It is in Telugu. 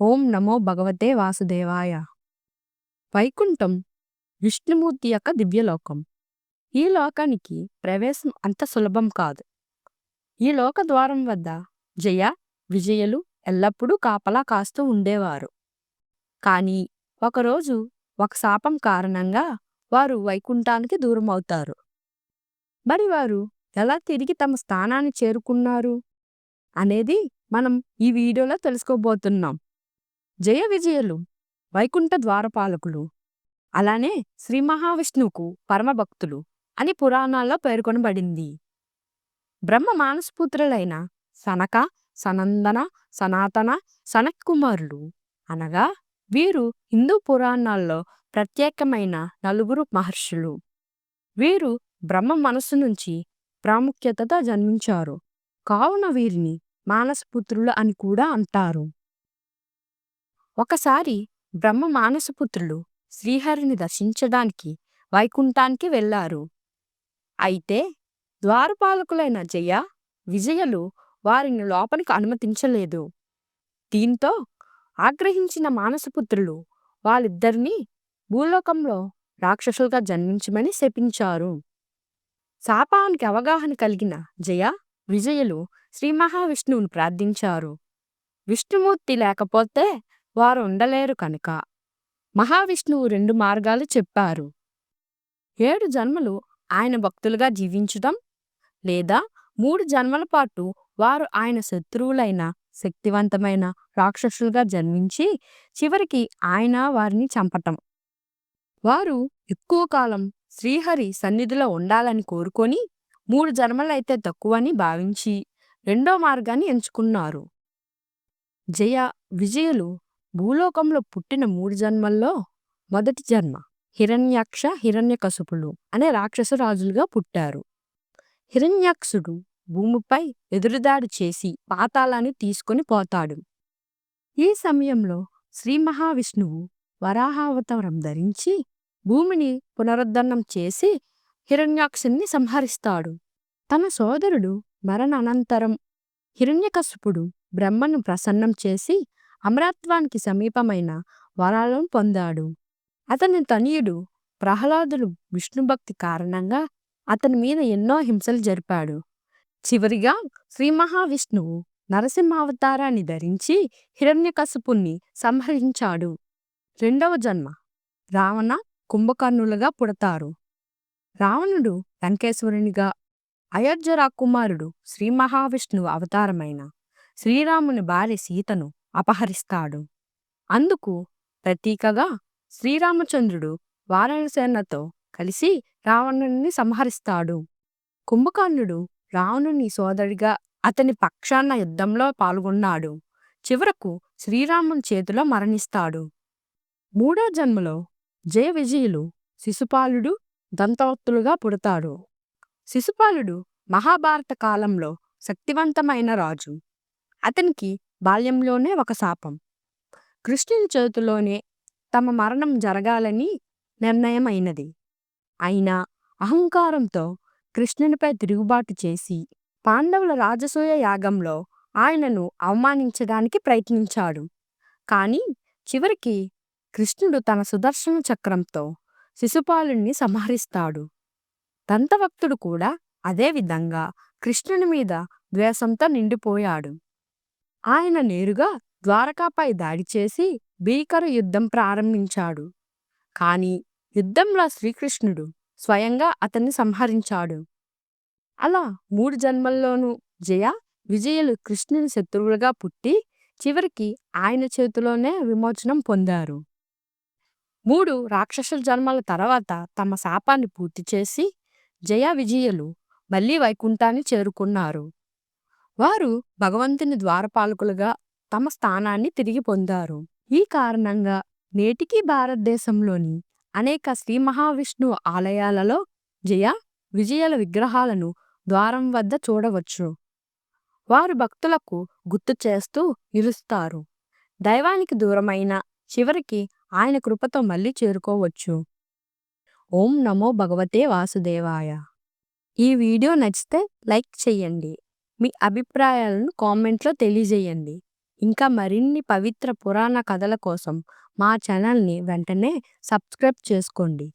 ఓం నమో భగవతే వాసుదేవాయ. వైకుంఠం విష్ణుమూర్తి యొక్క దివ్యలోకం. ఈ లోకానికి ప్రవేశం అంత సులభం కాదు. ఈ లోక ద్వారం వద్ద జయ విజయలు ఎల్లప్పుడూ కాపలా కాస్తూ ఉండేవారు. కానీ ఒకరోజు ఒక శాపం కారణంగా వారు వైకుంఠానికి దూరం అవుతారు మరి వారు ఎలా తిరిగి తమ స్థానాన్ని చేరుకున్నారు? అనేది మనం ఈ వీడియోలో తెలుసుకోబోతున్నాం. జయ విజయులు వైకుంఠ ద్వారపాలకులు అలానే శ్రీ మహావిష్ణువుకు పరమభక్తులు అని పురాణాల్లో పేర్కొనబడింది. బ్రహ్మ మానసపుత్రులైన సనక సనందన సనాతన సనత్ కుమారులు అనగా వీరు హిందూ పురాణాల్లో ప్రత్యేకమైన నలుగురు మహర్షులు. వీరు బ్రహ్మ మనస్సు నుంచి ప్రాముఖ్యతతో జన్మించారు. కావున వీరిని మానసపుత్రులు అని కూడా అంటారు. ఒకసారి బ్రహ్మ మానసపుత్రులు శ్రీహరిని దర్శించడానికి వైకుంఠానికి వెళ్ళారు. అయితే ద్వారపాలకులైన జయ విజయలు వారిని లోపలికి అనుమతించలేదు. దీంతో ఆగ్రహించిన మానసపుత్రులు వాళ్ళిద్దరినీ భూలోకంలో రాక్షసులుగా జన్మించమని శపించారు. శాపానికి అవగాహన కలిగిన జయ విజయులు శ్రీ మహావిష్ణువును ప్రార్థించారు. విష్ణుమూర్తి లేకపోతే వారు ఉండలేరు కనుక. మహావిష్ణువు రెండు మార్గాలు చెప్పారు. ఏడు జన్మలు ఆయన భక్తులుగా జీవించటం లేదా మూడు జన్మల పాటు వారు ఆయన శత్రువులైన శక్తివంతమైన రాక్షసులుగా జన్మించి చివరికి ఆయన వారిని చంపటం. వారు ఎక్కువ కాలం శ్రీహరి సన్నిధిలో ఉండాలని కోరుకొని మూడు జన్మలైతే తక్కువని భావించి రెండో మార్గాన్ని ఎంచుకున్నారు. జయ విజయులు భూలోకంలో పుట్టిన మూడు జన్మల్లో మొదటి జన్మ హిరణ్యాక్ష హిరణ్యకశపులు అనే రాక్షస రాజులుగా పుట్టారు. హిరణ్యాక్షుడు భూమిపై ఎదురుదాడి చేసి పాతాళాన్ని తీసుకొని పోతాడు. ఈ సమయంలో శ్రీ మహావిష్ణువు వరాహావతారం ధరించి భూమిని పునరుద్ధరణం చేసి హిరణ్యాక్షుని సంహరిస్తాడు. తన సోదరుడు మరణ అనంతరం హిరణ్యకశుపుడు బ్రహ్మను ప్రసన్నం చేసి అమరత్వానికి సమీపమైన వరాలను పొందాడు. అతని తనయుడు ప్రహ్లాదుడు విష్ణుభక్తి కారణంగా అతని మీద ఎన్నో హింసలు జరిపాడు. చివరిగా శ్రీ మహావిష్ణువు నరసింహావతారాన్ని ధరించి హిరణ్యకశపుణ్ణి సంహరించాడు. రెండవ జన్మ రావణ కుంభకర్ణులుగా పుడతారు. రావణుడు లంకేశ్వరునిగా అయోధ్య రాకుమారుడు శ్రీ మహావిష్ణువు అవతారమైన శ్రీరాముని భార్య సీతను అపహరిస్తాడు. అందుకు ప్రతీకగా శ్రీరామచంద్రుడు వారణసేనతో కలిసి రావణుని సంహరిస్తాడు. కుంభకర్ణుడు రావణుని సోదరిగా అతని పక్షాన యుద్ధంలో పాల్గొన్నాడు. చివరకు శ్రీరాముని చేతిలో మరణిస్తాడు. మూడో జన్మలో జయ విజయులు శిశుపాలుడు దంతవత్తులుగా పుడతాడు. శిశుపాలుడు మహాభారత కాలంలో శక్తివంతమైన రాజు. అతనికి బాల్యంలోనే ఒక శాపం. కృష్ణుని చేతిలోనే తమ మరణం జరగాలని నిర్ణయమైనది. అయినా అహంకారంతో కృష్ణునిపై తిరుగుబాటు చేసి పాండవుల రాజసూయ యాగంలో ఆయనను అవమానించడానికి ప్రయత్నించాడు. కానీ చివరికి కృష్ణుడు తన సుదర్శన చక్రంతో శిశుపాలుణ్ణి సంహరిస్తాడు. దంతభక్తుడు కూడా అదేవిధంగా కృష్ణుని మీద ద్వేషంతో నిండిపోయాడు. ఆయన నేరుగా ద్వారకాపై దాడి చేసి భీకర యుద్ధం ప్రారంభించాడు. కానీ యుద్ధంలో శ్రీకృష్ణుడు స్వయంగా అతన్ని సంహరించాడు. అలా మూడు జన్మల్లోనూ జయ విజయులు కృష్ణుని శత్రువులుగా పుట్టి చివరికి ఆయన చేతిలోనే విమోచనం పొందారు. మూడు రాక్షసుల జన్మల తర్వాత తమ శాపాన్ని పూర్తి చేసి జయ విజయులు మళ్ళీ వైకుంఠాన్ని చేరుకున్నారు. వారు భగవంతుని ద్వారపాలకులుగా తమ స్థానాన్ని తిరిగి పొందారు. ఈ కారణంగా నేటికీ భారతదేశంలోని అనేక శ్రీ మహావిష్ణువు ఆలయాలలో జయ విజయల విగ్రహాలను ద్వారం వద్ద చూడవచ్చు. వారు భక్తులకు గుర్తు చేస్తూ నిలుస్తారు. దైవానికి దూరమైన చివరికి ఆయన కృపతో మళ్ళీ చేరుకోవచ్చు. ఓం నమో భగవతే వాసుదేవాయ. ఈ వీడియో నచ్చితే లైక్ చేయండి. మీ అభిప్రాయాలను కామెంట్లో తెలియజేయండి. ఇంకా మరిన్ని పవిత్ర పురాణ కథల కోసం మా ఛానల్ని వెంటనే సబ్స్క్రైబ్ చేసుకోండి.